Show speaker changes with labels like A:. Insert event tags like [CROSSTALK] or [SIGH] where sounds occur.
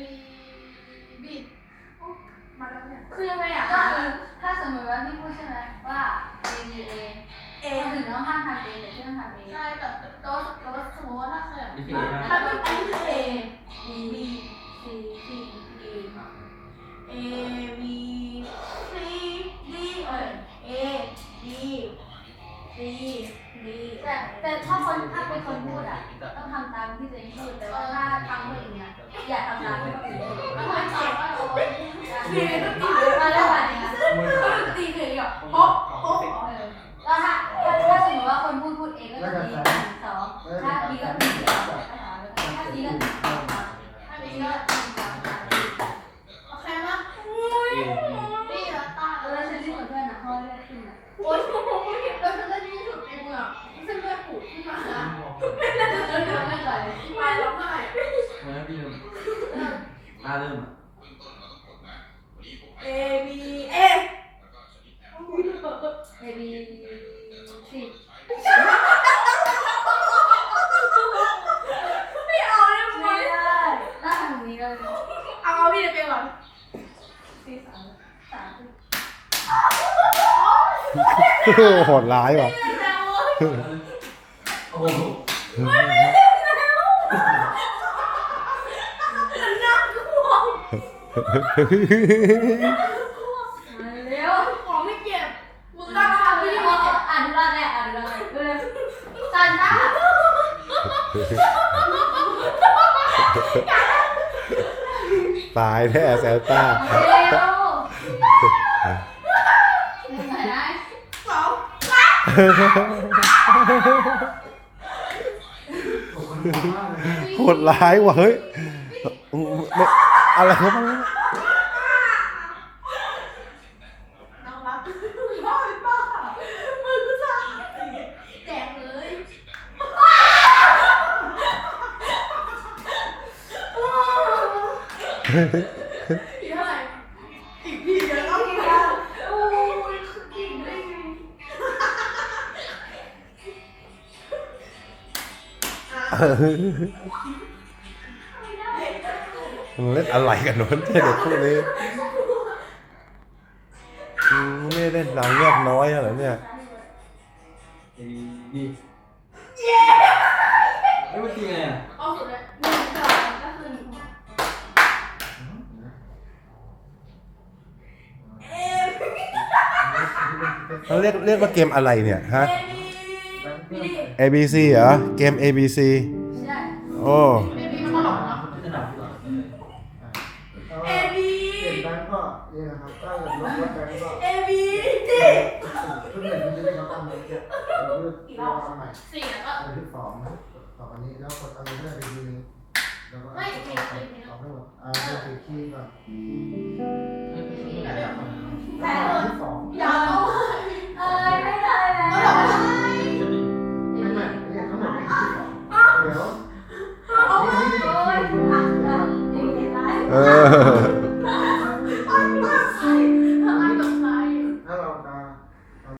A: บีบีมาแล้วเนี่ย
B: คือยังไงอะก็คือถ้าสมมติว่าพี่พูดใช่ไหมว่า A B A
A: เอ
B: คนอื่นต้องห้ามทำ A แต่พี่ต้องทำ A
A: ใช่แต่ตัวตัวสมมติว่าถ้าเคย
C: นี่คือ
A: ถ้าเป็นอันนี้คือ A
B: B C C D
A: A B C D เอ้ย A D C D
B: แต่แต่ถ้าคนถ้าเป็นคนพูดอะต้องทำตามที่ตัวเองพูดแต่ว่าถ้าทำคนอื่นเนี่ยอย่าทำตาม คือ
A: มา
B: แล้วแบบนี้
A: ตีเลยอะโป๊ะโป๊ะ
B: เออแล้วถ้าถ้าสมมติว่าคนพูดพูดเองก็จะมีหนึ่งสองถ้า B ก็มีสองถ้า C ก็มีสอง
A: ถ้ามีก็ตีอีกโอเคไหมอุ้ยนี่แล้วตา
B: เออฉันที่เหมือนเพื่อนนะเพราะว่าเลือดขึ้นอะ
A: โอ๊ยแล้วฉันได้ที่สุดเมืองเส้นเลือผูกขึ้นมา
B: เลือดเลือดเลือดไม่ไหล
A: มาแล้วไง
C: เมื่อพี่ตาเริ่มอะ
A: A B A
B: A B C
A: ไม่เอาเลย
B: ไม่ได้ถ้าทำอย่างนี้ก็
A: เอาพี่จะเป็นก่อน
B: สี่สามสาม
D: โหดร้ายว่ะ
C: โอ้โห
B: เร็ว
A: ของไม่เก็บมึง
B: ต้
A: ต้
B: อ
A: องง
B: ทำ
A: ทำ
B: พี่
A: พี่
B: บอ
A: บอก
B: อ่านดูแลแรกอ่านดูแลแรกเร็วซันต้า
D: ตายแน่แซลต้า
B: เร็วไหนไหน
A: สอง
D: โหดร้ายว่ะเฮ้ยไม่อะไรเขาบ้าง
A: น้องรักบ้าบ้ามึงสั่งแจกเลย อีกเท่าไหร่ อีกทีเดียวต้องกินแล้วโอ้ยกินได้ไงอะ
D: มันเล่นอะไรกันวะเนี่ยเด็กพวกนี้อืมไม่ได้เล่นนางเงือกน้อยเหรอเนี่ย
C: เอบีไม่เป็นจริงไงอะ
A: เขา
D: เรียกเรียกว่าเกมอะไรเนี่ยฮะ
A: เอบีบีดี
D: A B C เหรอ เกม A B C
B: ใช่
D: โอ้
A: เอบีมันตลกเนาะ
C: จะดับที่หรอ
A: เอบี
E: เปลี่ยนแบงก์ก็นี่นะครับถ้าเกิดลดลดแบงก์ก็
A: เอบีดี
E: ชุดหนึ่งที่ได้เขาตั้งไว้เนี่ยเราเลือกเราทำใหม่
A: สี่แล้วก็
E: อันที่สองนะต่ออันนี้แล้วกดอันนี้ได้ดีนึงแล้วก็
A: ไม่
E: เอา
A: สี่
E: เอา
A: สี่สี่
E: เอาให้หมดอ่าเลือกคีย์ก่อน 嗯 [LAUGHS]